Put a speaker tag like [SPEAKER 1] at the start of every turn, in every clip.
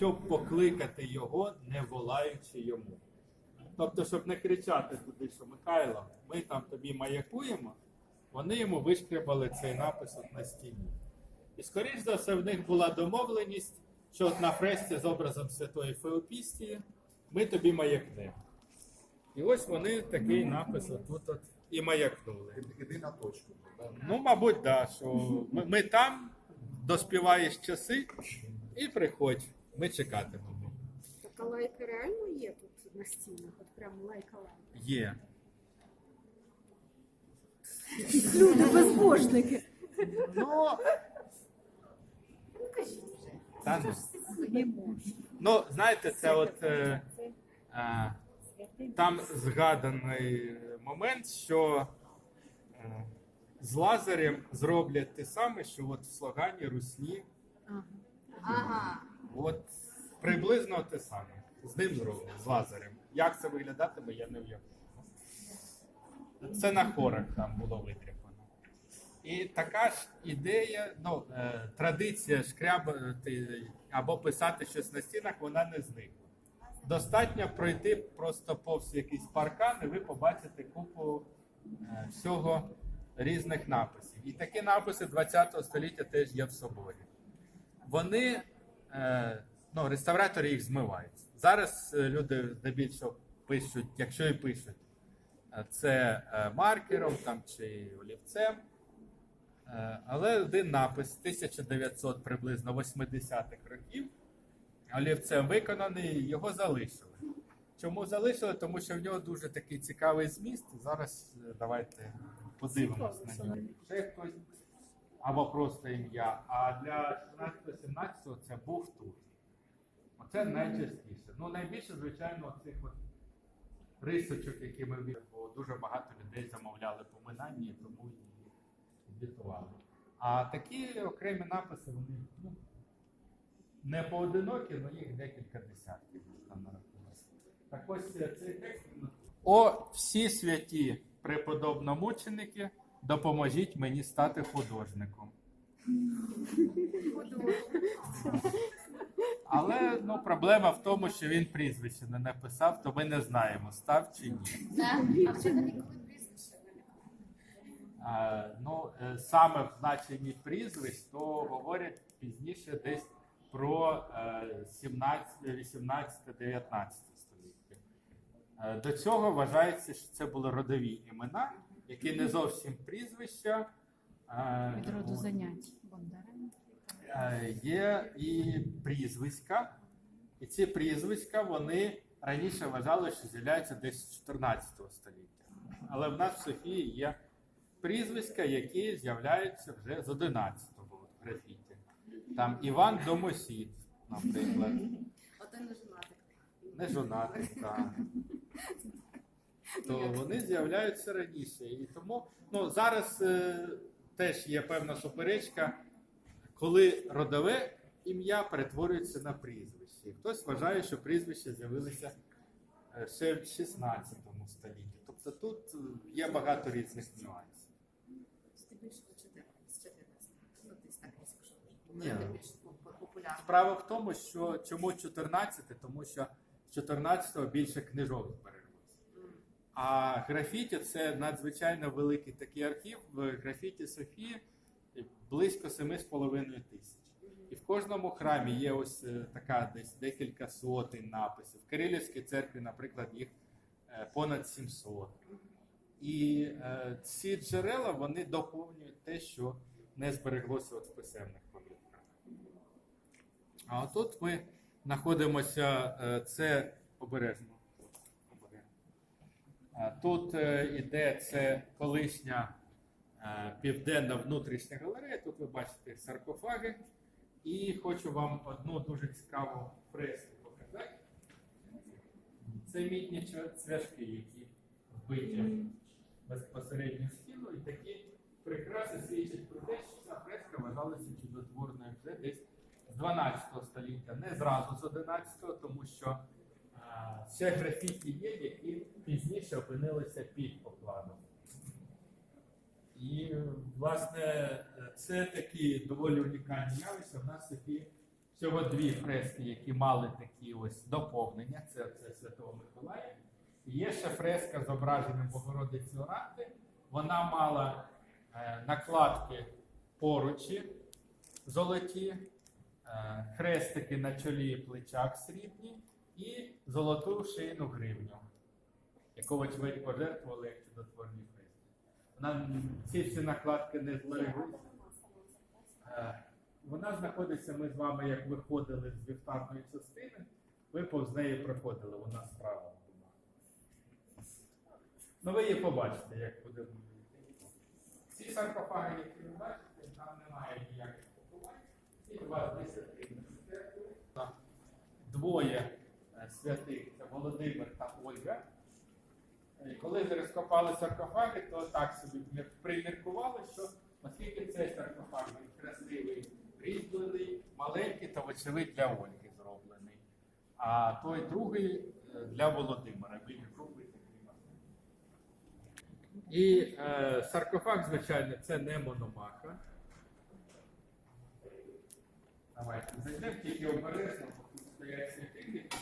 [SPEAKER 1] щоб покликати його, не волаючи йому. Тобто, щоб не кричати туди, що Михайло, ми там тобі маякуємо, вони йому вишкрябали цей напис от на стіні. І скоріш за все, в них була домовленість, що от на фресці з образом Святої Феопістії ми тобі маякнемо. І ось вони такий напис отут от і маякнули.
[SPEAKER 2] Іди на точку.
[SPEAKER 1] Ну, мабуть, да, що ми, ми там доспіваєш часи і приходь, ми чекатимемо.
[SPEAKER 3] Така лайка реально є тут на стінах, от прямо лайка-лайка.
[SPEAKER 1] Є.
[SPEAKER 3] Люди безбожники.
[SPEAKER 1] Ну,
[SPEAKER 3] Ну кажіть вже.
[SPEAKER 1] та, ну.
[SPEAKER 3] Не
[SPEAKER 1] ну знаєте, це от е, е, там згаданий момент, що е, з Лазарем зроблять те саме, що от в слогані Русні,
[SPEAKER 3] Ага.
[SPEAKER 4] Ага.
[SPEAKER 1] От приблизно те саме. З ним зроблять, з Лазарем. Як це виглядатиме, я не уявляю. Це на хорах там було витряпано. І така ж ідея, ну, е, традиція шкрябати або писати щось на стінах, вона не зникла. Достатньо пройти просто повз якийсь паркан, і ви побачите купу е, всього різних написів. І такі написи 20 століття теж є в соборі. Вони, ну, реставратори їх змивають. Зараз е, люди здебільшого пишуть, якщо і пишуть, е, це е, маркером там, чи олівцем. Е, Але один напис 1900 приблизно 80-х років олівцем виконаний, його залишили. Чому залишили? Тому що в нього дуже такий цікавий зміст. Зараз е, давайте подивимось на нього. Ще хтось або просто ім'я. А для 16-17 це був тур. Оце найчастіше. Ну, найбільше, звичайно, цих от рисочок, які ми бо дуже багато людей замовляли поминання, тому її дітували. А такі окремі написи, вони ну, не поодинокі, але їх декілька десятків там нарахувалося. Так ось е, цей текст. О, всі святі преподобномученики, допоможіть мені стати художником. Але ну, проблема в тому, що він прізвище не написав, то ми не знаємо, став чи ні.
[SPEAKER 4] Коли прізвище
[SPEAKER 1] ну, е, саме в значенні прізвищ, то говорять пізніше десь про е, 17, 18, 19 століття. Е, До цього вважається, що це були родові імена, які не зовсім прізвища.
[SPEAKER 5] Від роду занять Бондарем.
[SPEAKER 1] Е, є і прізвиська, і ці прізвиська вони раніше вважали, що з'являються десь з 14 століття. Але в нас в Софії є прізвиська, які з'являються вже з 11-го в графіті. Там Іван Домосід, наприклад,
[SPEAKER 4] Ото не жонатик.
[SPEAKER 1] не жонатий, так. То вони з'являються раніше. І тому ну, зараз е, теж є певна суперечка, коли родове ім'я перетворюється на прізвище. І Хтось вважає, що прізвища з'явилися е, ще в 16 столітті. Тобто тут е, є багато різних нюансів.
[SPEAKER 4] Здебільшого 14, з 14. Ну.
[SPEAKER 1] Ні.
[SPEAKER 4] Популярно.
[SPEAKER 1] Справа в тому, що чому 14, тому що з 14-го більше книжок збереглося. А графіті це надзвичайно великий такий архів. В графіті Софії близько 7,5 тисяч. І в кожному храмі є ось е, така десь декілька сотень написів. В Кирилівській церкві, наприклад, їх е, понад 700. І е, ці джерела вони доповнюють те, що не збереглося от в писемних пам'ятках. А отут ми знаходимося, е, це обережно. А Тут е, іде це колишня е, південна внутрішня галерея. Тут ви бачите саркофаги. І хочу вам одну дуже цікаву фреску показати. Це мідні цвяшки, які вбиті безпосередньо в стіну. І такі прикраси свідчать про те, що ця фреска вважалася чудотворною вже десь з 12 століття, не зразу з 11-го, тому що ще графіті є, які пізніше опинилися під покладом. І, власне, це такі доволі унікальні явища. В нас такі всього дві фрески, які мали такі ось доповнення. Це, це Святого Миколая. Є ще фреска зображенням Богородиці Оранти. Вона мала е, накладки поручі золоті, е, хрестики на чолі і плечах срібні і золоту шийну гривню, яку, вочевидь, пожертвували як чудотворні хрести. Вона ці всі накладки не збереглися. Е, Вона знаходиться, ми з вами, як виходили з вівтарної частини, ви повз неї проходили, вона справа була. Ну, ви її побачите, як буде. Ці саркофаги, які ви бачите, там немає ніяких поховань. Ці два десятини церкви. Двоє святих це Володимир та Ольга. Коли розкопали саркофаги, то так собі мір- приміркували, що оскільки цей саркофаг він красивий, різьблений, маленький, то вочевидь для Ольги зроблений. А той другий е, для Володимира. Він маленький. І е, саркофаг, звичайно, це не мономаха. Давайте зайдемо тільки обережно, бо тут стоять світильники.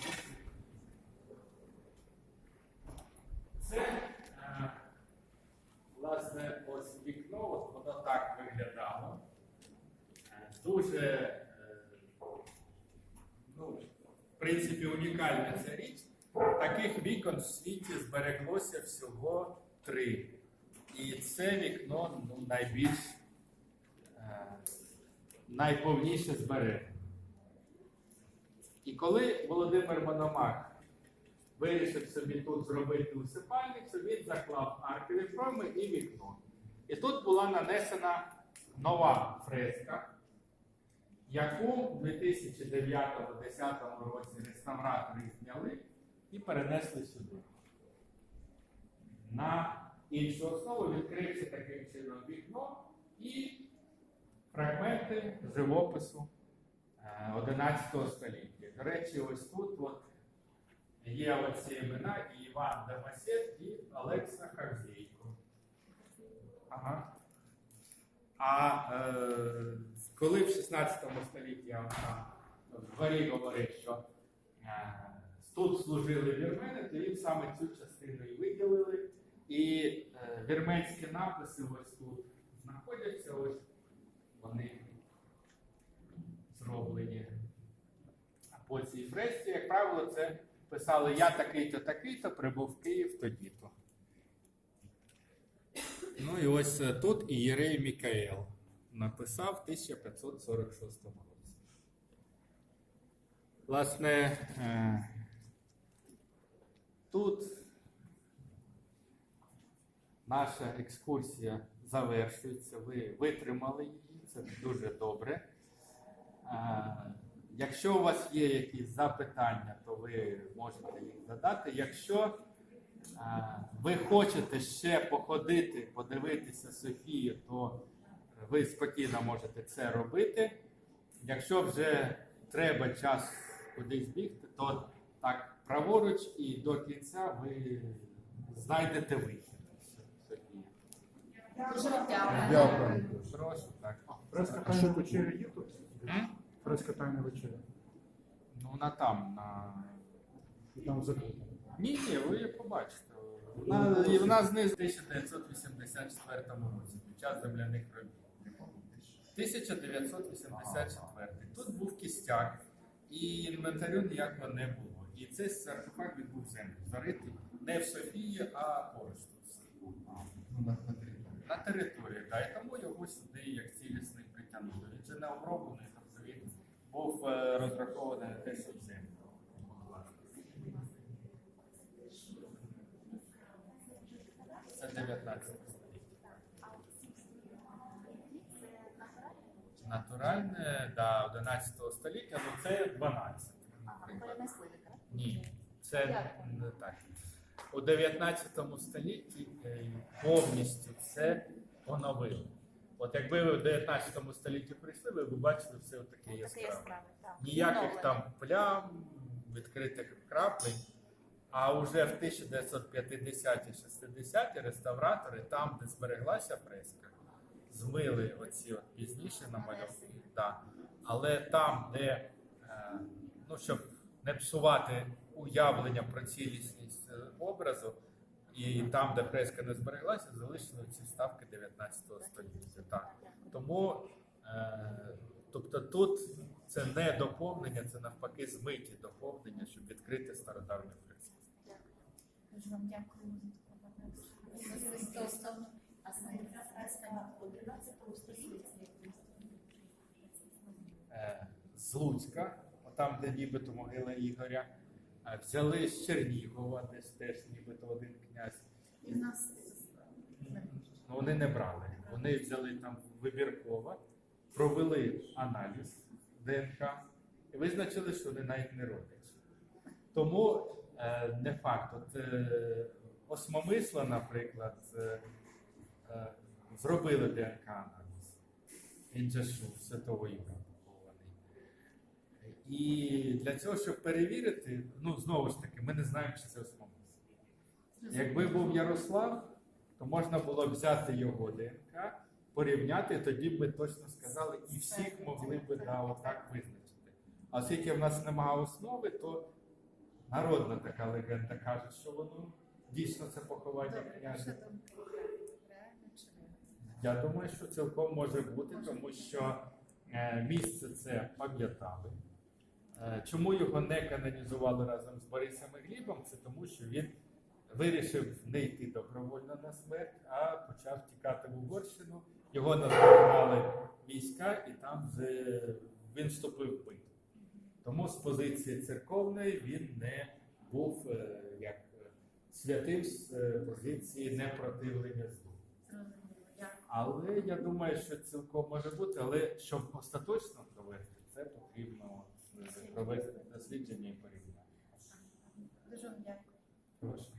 [SPEAKER 1] Це, е, власне, ось вікно, от воно так виглядало. Е, Дуже, е, ну, в принципі, унікальна ця річ. Таких вікон в світі збереглося всього три. І це вікно ну, найбільш найповніше збережене. І коли Володимир Мономах вирішив собі тут зробити усипальницю, він заклав аркові форми і вікно. І тут була нанесена нова фреска, яку в 2009-2010 році реставратори зняли і перенесли сюди. На іншу основу відкрився таким чином вікно і фрагменти живопису е, 11 століття. До речі, ось тут от є оці імена і Іван Дамасет і Олекса Харзійко. Ага. А е, коли в 16 столітті я в дворі говорив, що е, тут служили вірмени, то їм саме цю частину і виділили. І е, вірменські написи ось тут знаходяться, ось вони зроблені. А по цій фресці, як правило, це писали я такий-то, такий-то, прибув в Київ тоді-то. Ну і ось е, тут Єрей Мікаел написав в 1546 році. Власне, е, тут наша екскурсія завершується. Ви витримали її, це дуже добре. Якщо у вас є якісь запитання, то ви можете їх задати. Якщо е, ви хочете ще походити, подивитися Софію, то ви спокійно можете це робити. Якщо вже треба час кудись бігти, то так праворуч і до кінця ви знайдете вихід.
[SPEAKER 4] Дякую.
[SPEAKER 2] Дякую.
[SPEAKER 1] Прошу так. О,
[SPEAKER 2] Фреска тайна вечеря є тут?
[SPEAKER 1] М?
[SPEAKER 2] Фреска тайна вечеря.
[SPEAKER 1] Ну, вона там, на.
[SPEAKER 2] І там закрита.
[SPEAKER 1] Ні, ні, ви її побачите. Вона, і вона знизу в 1984 році, під час земляних робіт. 1984. Тут був кістяк, і інвентарю ніякого не було. І цей саркофаг він був землю заритий не в Софії, а поруч тут. На території, да, і тому його сюди як цілісний притягнули. Він же не оброблений, був е, розрахований на те, що в землю. Це 19 століття. Натуральне, да, 11 століття, ну це 12. наприклад.
[SPEAKER 4] Перенесли?
[SPEAKER 1] Ні, це не так. У 19 столітті е, повністю все поновили. От якби ви в 19 столітті прийшли, ви б бачили все таке
[SPEAKER 4] Таке
[SPEAKER 1] яскраве. Ніяких там плям, відкритих краплень. А вже в 1950-60-ті реставратори, там, де збереглася фреска, змили оці от пізніше намальовки. Да. Але там, де е, ну, щоб не псувати уявлення про цілісність е, образу, і там, де фреска не збереглася, залишили ці вставки 19 століття. Так. Тому, е, тобто тут це не доповнення, це навпаки змиті доповнення, щоб відкрити стародавню фреску.
[SPEAKER 5] Дуже вам дякую А фреска 11 століття.
[SPEAKER 1] З Луцька, там, де нібито могила Ігоря, е, взяли з Чернігова, де теж нібито один князь.
[SPEAKER 5] І нас
[SPEAKER 1] Ну, вони не брали. Вони взяли там вибірково, провели аналіз ДНК і визначили, що вони навіть не родичі. Тому е, не факт. От, е, Осмомисла, наприклад, е, е, зробили ДНК-аналіз. Він Святого похований. І для цього, щоб перевірити, ну знову ж таки, ми не знаємо, чи це осмомисл. Якби був Ярослав, то можна було взяти його ДНК, порівняти, тоді б ми точно сказали, і всіх могли б да, отак визначити. А оскільки в нас немає основи, то народна така легенда каже, що воно дійсно це поховання князя. Я думаю, що цілком може бути, тому що е, місце це пам'ятали. Е, чому його не канонізували разом з Борисом і Глібом? Це тому, що він вирішив не йти добровольно на смерть, а почав тікати в Угорщину. Його наздогнали війська, і там вже він вступив в битву. Тому з позиції церковної він не був е, як е, святим з е, позиції непротивлення злу. Але я думаю, що цілком може бути, але щоб остаточно провести, це потрібно провести дослідження і порівняння.
[SPEAKER 5] Дуже вам дякую.
[SPEAKER 1] Прошу.